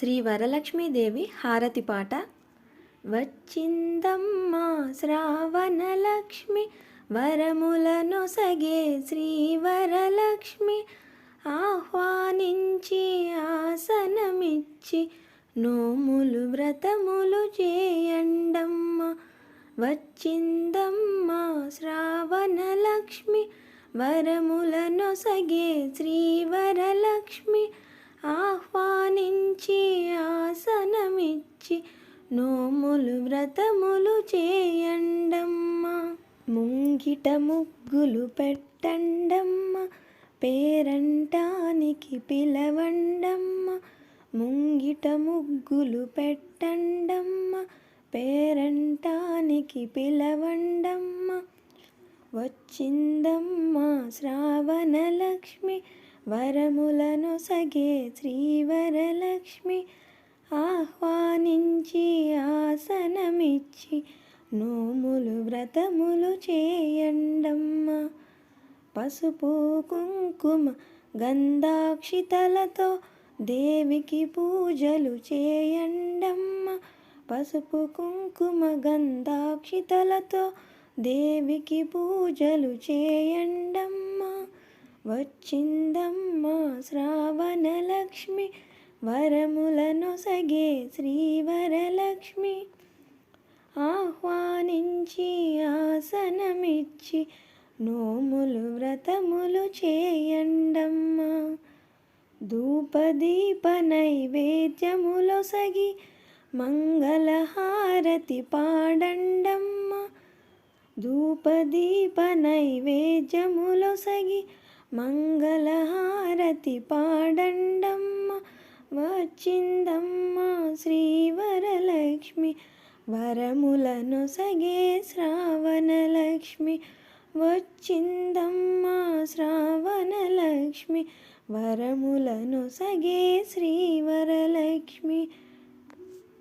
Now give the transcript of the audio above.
శ్రీ వరలక్ష్మీదేవి హారతి పాట. వచ్చిందమ్మ శ్రావణలక్ష్మి వరములనొసగే శ్రీ వరలక్ష్మి ఆహ్వానించి ఆసనమిచ్చి నోములు వ్రతములు చేయండమ్మ. వచ్చిందమ్మ శ్రావణలక్ష్మి వరములనొసగే శ్రీ వరలక్ష్మి ఆహ్వానించి వ్రతములు చేయండమ్మ ముంగిట ముగ్గులు పెట్టండమ్మ పేరంటానికి పిలవండమ్మ ముంగిట ముగ్గులు పెట్టండమ్మ పేరంటానికి పిలవండమ్మ. వచ్చిందమ్మ శ్రావణలక్ష్మి వరములను సగే శ్రీవరలక్ష్మి ఆహ్వానించి శాసనమిచ్చి నోములు వ్రతములు చేయండమ్మ. పసుపు కుంకుమ గంధాక్షితలతో దేవికి పూజలు చేయండమ్మ. పసుపు కుంకుమ గంధాక్షితలతో దేవికి పూజలు చేయండమ్మ. వచ్చిందమ్మ శ్రావణలక్ష్మి వరములను సగే శ్రీవరలక్ష్మి ఆహ్వానించి ఆసనమిచ్చి నోములు వ్రతములు చేయండమ్మ. ధూపదీప నైవేద్యములొసగి మంగళహారతి పాడండమ్మ. ధూపదీప నైవేద్యములొసగి మంగళహారతి పాడండమ్మ. వచ్చిందమ్మ శ్రీవరలక్ష్మి. వరములను సగే శ్రావణలక్ష్మి. వచ్చిందమ్మ శ్రావణలక్ష్మి. వరములను సగే శ్రీవరలక్ష్మి.